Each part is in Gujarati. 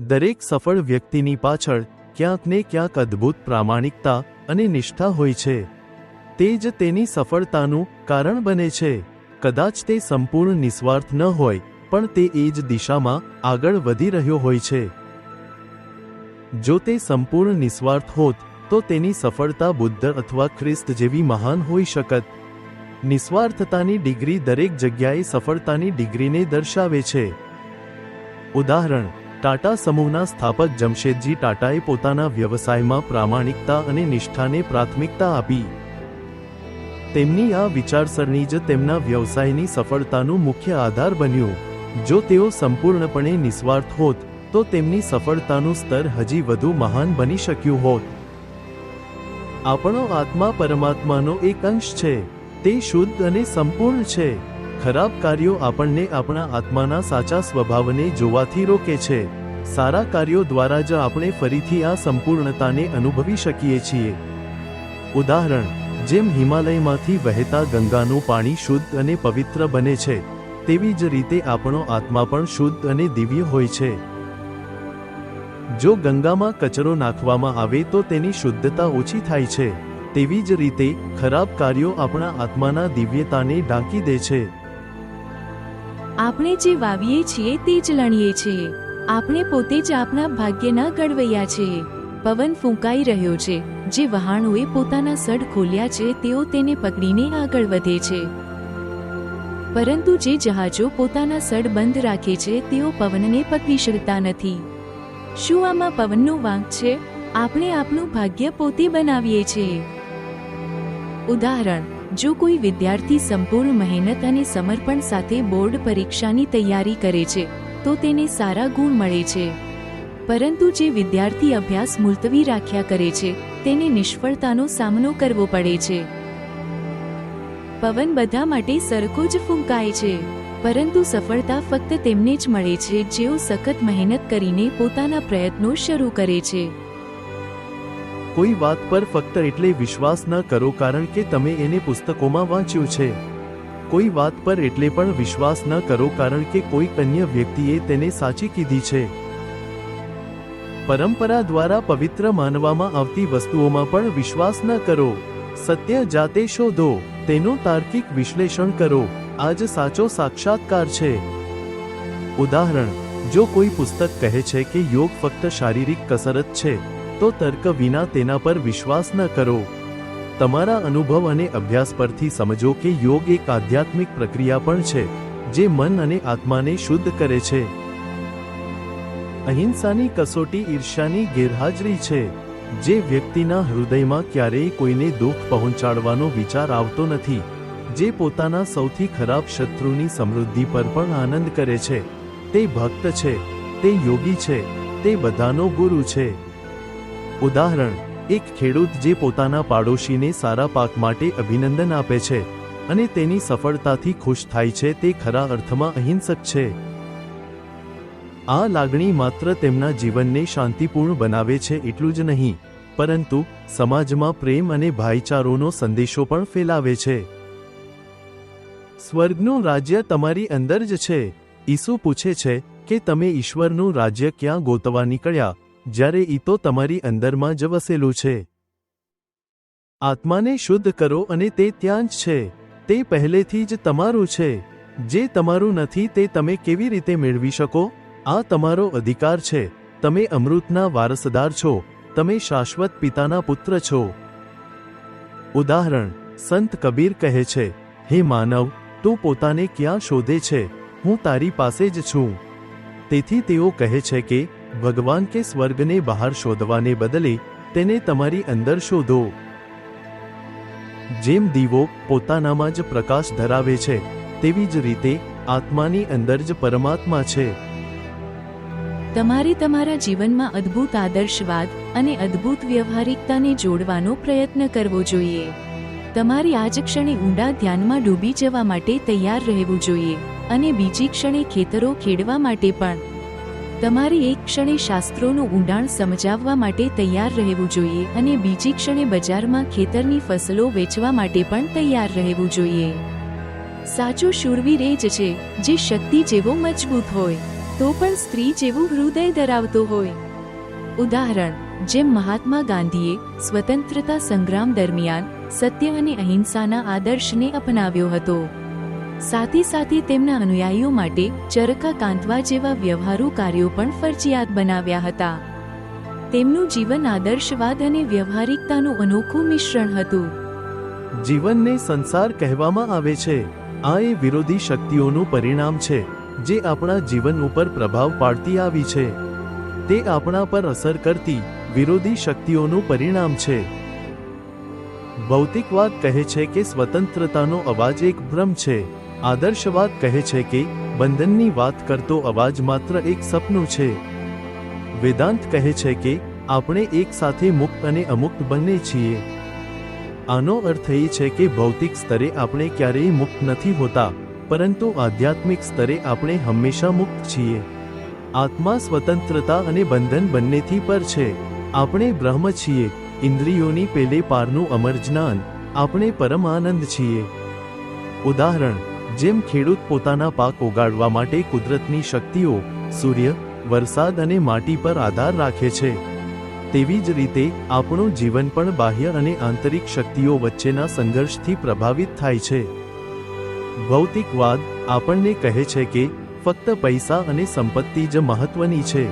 દરેક સફળ વ્યક્તિની પાછળ ક્યાંક ને ક્યાંક અદ્ભુત પ્રામાણિકતા અને નિષ્ઠા હોય છે. તે જ તેની સફળતાનું કારણ બને છે. કદાચ તે સંપૂર્ણ નિસ્વાર્થ ન હોય, પણ તે એ જ દિશામાં આગળ વધી રહ્યો હોય છે. જો તે સંપૂર્ણ નિસ્વાર્થ હોત, તો તેની સફળતા બુદ્ધ અથવા ખ્રિસ્ત જેવી મહાન હોઈ શકત. નિસ્વાર્થતાની ડિગ્રી દરેક જગ્યાએ સફળતાની ડિગ્રીને દર્શાવે છે. ઉદાહરણ ટાટા સમૂહના સ્થાપક જમશેદજી ટાટાએ પોતાના વ્યવસાયમાં પ્રામાણિકતા અને નિષ્ઠાને પ્રાથમિકતા આપી. તેમની આ વિચારસરણી જ તેમના વ્યવસાયની સફળતાનું મુખ્ય આધાર બન્યું. જો તેઓ સંપૂર્ણપણે નિસ્વાર્થ હોત, તો તેમની સફળતાનું સ્તર હજી વધુ મહાન બની શક્યું હોત. આપણો આત્મા પરમાત્માનો એક અંશ છે. તે શુદ્ધ અને સંપૂર્ણ છે. ખરાબ કાર્યો આપણને આપણા આત્માના સાચા સ્વભાવને જોવાથી રોકે છે. સારા કાર્યો દ્વારા જ આપણે ફરીથી આ સંપૂર્ણતાને અનુભવી શકીએ છીએ. ઉદાહરણ, જેમ હિમાલયમાંથી વહેતા ગંગાનું પાણી શુદ્ધ અને પવિત્ર બને છે, તેવી જ રીતે આપણો આત્મા પણ શુદ્ધ અને દિવ્ય હોય છે. જો ગંગામાં કચરો નાખવામાં આવે તો તેની શુદ્ધતા ઓછી થાય છે, તેવી જ રીતે ખરાબ કાર્યો આપણા આત્માના દિવ્યતાને ઢાંકી દે છે. આપણે જે વાવીએ છીએ તે જ લણીએ છીએ. આપણે પોતે જ આપના ભાગ્યના ગડવૈયા છીએ. પવન ફૂંકાઈ રહ્યો છે. જે વહાણોએ પોતાના સડ ખોલ્યા છે, તેઓ તેને પકડીને આગળ વધે છે. પરંતુ જે જહાજો પોતાના સડ બંધ રાખે છે, તેઓ પવનને પકડી શકતા નથી. શું આમાં પવનનો વાંક છે? આપણે આપણું ભાગ્ય પોતે બનાવીએ છીએ. ઉદાહરણ, જો કોઈ વિદ્યાર્થી સંપૂર્ણ મહેનત અને સમર્પણ સાથે બોર્ડ પરીક્ષાની તૈયારી કરે છે તો તેને સારા ગુણ મળે છે. પરંતુ જે વિદ્યાર્થી અભ્યાસ મુલતવી રાખ્યા કરે છે, તેને નિષ્ફળતાનો સામનો કરવો પડે છે. પવન બધા માટે સરખો જ ફૂંકાય છે, પરંતુ સફળતા ફક્ત તેમને જ મળે છે, જેઓ સખત મહેનત કરીને પોતાના પ્રયત્નો શરૂ કરે છે. કોઈ વાત પર ફક્ત એટલે વિશ્વાસ ન કરો, કારણ કે તમે એને પુસ્તકોમાં વાંચ્યું છે. કોઈ વાત પર એટલે પણ વિશ્વાસ ન કરો કારણ કે કોઈ અન્ય વ્યક્તિએ તેને સાચી કીધી છે. પરંપરા દ્વારા પવિત્ર માનવામાં આવતી વસ્તુઓમાં પણ વિશ્વાસ ન કરો. સત્ય જાતે શોધો, તેનું તાર્કિક વિશ્લેષણ કરો. આજ સાચો સાક્ષાત્કાર છે. ઉદાહરણ, જો કોઈ પુસ્તક કહે છે કે યોગ ફક્ત શારીરિક કસરત છે, તો તર્ક વિના તેના પર વિશ્વાસ ન કરો. તમારા અનુભવ અને અભ્યાસ પરથી સમજો કે યોગ એક આધ્યાત્મિક પ્રક્રિયા પણ છે, જે મન અને આત્માને શુદ્ધ કરે છે. અહિંસાની કસોટી ઈર્ષ્યાની ગેરહાજરી છે, જે વ્યક્તિના હૃદયમાં ક્યારેય કોઈને દુઃખ પહોંચાડવાનો વિચાર આવતો નથી, જે પોતાના સૌથી ખરાબ શત્રુની સમૃદ્ધિ પર પણ આનંદ કરે છે. તે ભક્ત છે, તે યોગી છે, તે બધાનો ગુરુ છે. ઉદાહરણ એક ખેડૂત જે પોતાના પાડોશીને સારા પાક માટે અભિનંદન આપે છે અને તેની સફળતાથી ખુશ થાય છે તે ખરા અર્થમાં અહિંસક છે. આ લાગણી માત્ર તેમના જીવનને શાંતિપૂર્ણ બનાવે છે એટલું જ નહીં, પરંતુ સમાજમાં પ્રેમ અને ભાઈચારોનો સંદેશો પણ ફેલાવે છે. સ્વર્ગનું રાજ્ય તમારી અંદર જ છે. ઈસુ પૂછે છે કે તમે ઈશ્વરનું રાજ્ય ક્યાં ગોતવા નીકળ્યા? જ્યારે ઈ તો તમારી અંદરમાં જ વસેલું છે. આત્માને શુદ્ધ કરો અને તે ત્યાં જ છે. તે પહેલેથી જ તમારું છે. જે તમારું નથી તે તમે કેવી રીતે મેળવી શકો? આ તમારો અધિકાર છે. તમે અમૃતના વારસદાર છો. તમે શાશ્વત પિતાના પુત્ર છો. ઉદાહરણ, સંત કબીર કહે છે, હે માનવ, તું પોતાને ક્યાં શોધે છે? હું તારી પાસે જ છું. તેથી તેઓ કહે છે કે ભગવાન કે સ્વર્ગને બહાર શોધવાને બદલે તેને તમારી અંદર શોધો. જેમ દીવો પોતાનામાં જ પ્રકાશ ધરાવે છે, તેવી જ રીતે આત્માની અંદર જ પરમાત્મા છે. તમારે તમારા જીવનમાં અદ્ભુત આદર્શવાદ અને અદ્ભુત વ્યવહારિકતાને જોડવાનો પ્રયત્ન કરવો જોઈએ. તમારી આજ ક્ષણે ઊંડા ધ્યાનમાં ડૂબી જવા માટે તૈયાર રહેવું જોઈએ અને બીજી ક્ષણે ખેતરો ખેડવા માટે પણ. તમારે એક ક્ષણે શાસ્ત્રોનું ઊંડાણ સમજાવવા માટે તૈયાર રહેવું જોઈએ અને બીજી ક્ષણે બજારમાં ખેતરની ફસલો વેચવા માટે પણ તૈયાર રહેવું જોઈએ. સાચો શૂરવીર એ જ છે, જે શક્તિ જેવો મજબૂત હોય, તો પણ સ્ત્રી જેવું હૃદય ધરાવતો હોય. ઉદાહરણ, જેમ મહાત્મા ગાંધીએ સ્વતંત્રતા સંગ્રામ દરમિયાન સત્ય અને અહિંસાના આદર્શને અપનાવ્યો હતો. સાથે સાથે તેમના અનુયાયીઓ માટે ચરખા કાંતવા જેવા વ્યવહારુ કાર્યો પણ ફરજિયાત બનાવ્યા હતા. તેમનું જીવન આદર્શવાદ અને વ્યવહારિકતાનું અનોખું મિશ્રણ હતું. જીવનને સંસાર કહેવામાં આવે છે. આ એ વિરોધી શક્તિઓનું પરિણામ છે, જે આપણા જીવન ઉપર પ્રભાવ પાડતી આવી છે. તે આપણા પર અસર કરતી વિરોધી શક્તિઓનું પરિણામ છે. ભૌતિકવાદ કહે છે કે સ્વતંત્રતાનો અવાજ એક ભ્રમ છે. આદર્શવાદ કહે છે કે, બંધનની વાત કરતો અવાજ માત્ર એક સપનું છે. વેદાંત કહે છે કે, આપણે એક સાથે મુક્ત અને અમુક્ત બંને છીએ. આનો અર્થ એ છે કે ભૌતિક સ્તરે આપણે ક્યારેય મુક્ત નથી હોતા, પરંતુ આધ્યાત્મિક સ્તરે આપણે હંમેશા મુક્ત છીએ. આત્મા સ્વતંત્રતા અને બંધન બંનેથી પર છે. આપણે બ્રહ્મ છીએ, ઇન્દ્રિયોની પેલે પારનું અમર જ્ઞાન, આપણે પરમ આનંદ છીએ. ઉદાહરણ જેમ ખેડૂત પોતાના પાક ઉગાડવા માટે કુદરતની શક્તિઓ, સૂર્ય, વરસાદ અને માટી પર આધાર રાખે છે. તેવી જ રીતે, આપણું જીવન પણ બાહ્ય અને આંતરિક શક્તિઓ વચ્ચેના સંઘર્ષથી પ્રભાવિત થાય છે. ભૌતિકવાદ આપણને કહે છે કે, ફક્ત પૈસા અને સંપત્તિ જ મહત્વની છે.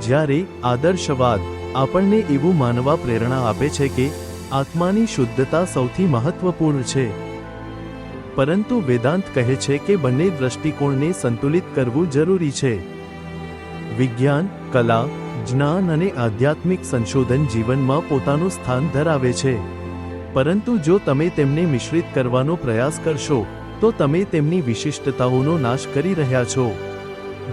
જ્યારે આદર્શવાદ આપણને એવું માનવા પ્રેરણા આપે છે કે, આત્માની શુદ્ધતા સૌથી મહત્વપૂર્ણ છે. પરંતુ વેદાંત કહે છે કે બંને દ્રષ્ટિકોણને સંતુલિત કરવું જરૂરી છે. વિજ્ઞાન, કલા, જ્ઞાન અને આધ્યાત્મિક સંશોધન જીવનમાં પોતાનું સ્થાન ધરાવે છે. પરંતુ જો તમે તેમને મિશ્રિત કરવાનો પ્રયાસ કરશો, તો તમે તેમની વિશિષ્ટતાઓનો નાશ કરી રહ્યા છો.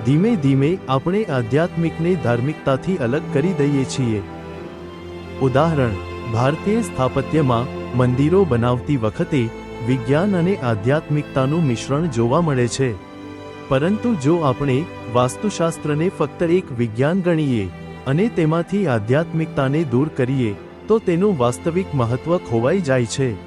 ધીમે ધીમે આપણે આધ્યાત્મિકને ધાર્મિકતાથી અલગ કરી દઈએ છીએ. ઉદાહરણ, ભારતીય સ્થાપત્યમાં મંદિરો બનાવતી વખતે વિજ્ઞાન અને આધ્યાત્મિકતાનું મિશ્રણ જોવા મળે છે. પરંતુ જો આપણે વાસ્તુશાસ્ત્રને ફક્ત એક વિજ્ઞાન ગણીએ અને તેમાંથી આધ્યાત્મિકતાને દૂર કરીએ, તો તેનું વાસ્તવિક મહત્વ ખોવાઈ જાય છે.